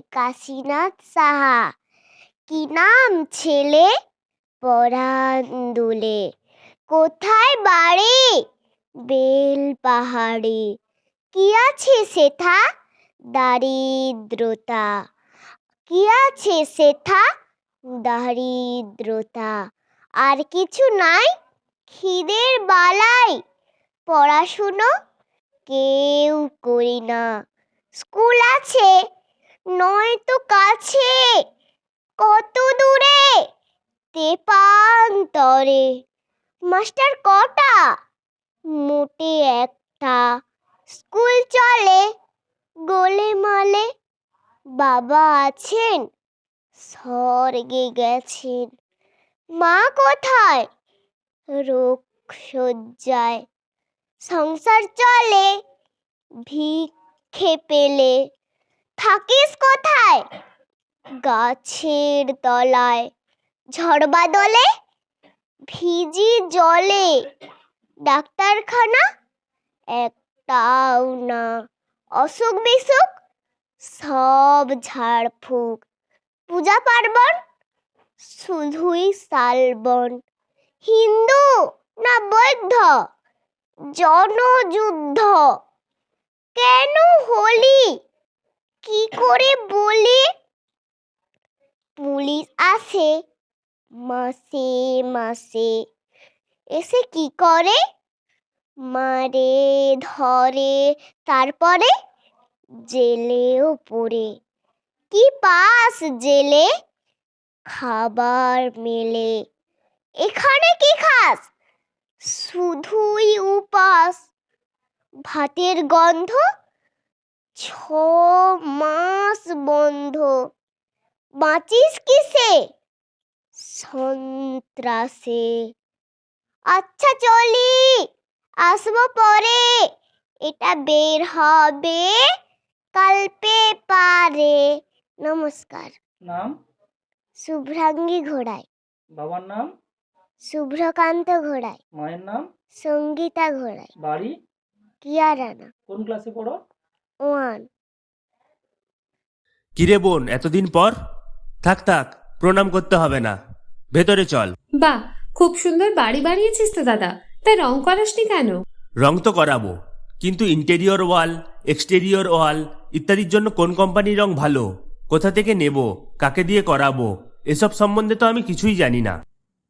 কাশীনাথ সাহা। কি নাম ছেলে? পরাণ দুলে কোথায় বাড়ি? বেল পাহাড়ে। কি আছে সেথা? দারিদ্রতা। কি আছে সেথা? দারিদ্রতা। আর কিছু নাই? খিদের বালাই। পড়াশুনো? কেউ করি না। স্কুল আছে? নয়তো কাছে। কত দূরে? তেপান্তরে। মাস্টার, কটা? মোটে একটা। স্কুল চলে। গোলে মালে। বাবা আছেন। স্বর্গে গেছেন। মা কোথায়? রোগ শয্যায় সংসার চলে। ভিক্ষে পেলে। থাকিস কোথায়? গাছের তলায়, ঝড় বাদলে, ভিজি জলে, ডাক্তারখানা? একটাও না, অসুখ বিসুখ, সব ঝাড়ফুঁক। পূজা পার্বণ? শুধুই শালবন। হিন্দু না বৌদ্ধ? জনযুদ্ধ। কেন হলি? কি করে বলে? পুলিশ আসে, মাসে মাসে। এসে কি করে? মারে, ধরে, তারপরে জেলেও পড়ে। কি পাস জেলে? খাবার মেলে। এখানে কি খাস? শুধুই উপাস। ভাতের গন্ধ? ছ মাস বন্ধ। বাঁচিস কিসে? সন্ত্রাসে। আচ্ছা চলি। আসব পরে। এটা বের হবে কাল পেপারে। নমস্কার। নাম? শুভ্রাঙ্গী ঘোড়াই। বাবার নাম? শুভ্রকান্ত ঘোড়াই। মায়ের নাম? সঙ্গীতা ঘোড়াই। বাড়ি? কিয়ারানা কোন ক্লাসে পড়ো? ওয়ান। কিরে বোন এতদিন পর? থাক থাক প্রণাম করতে হবে না। ভেতরে চল। বাহ খুব সুন্দর বাড়ি বানিয়েছিস তো দাদা। তাই রং করাসনি কেন? রং তো করাবো কিন্তু ইন্টেরিয়র ওয়াল এক্সটেরিয়র ওয়াল ইত্যাদির জন্য কোন কোম্পানির রং ভালো? কোথা থেকে নেব? কাকে দিয়ে করাবো? এসব সম্বন্ধে তো আমি কিছুই জানি না।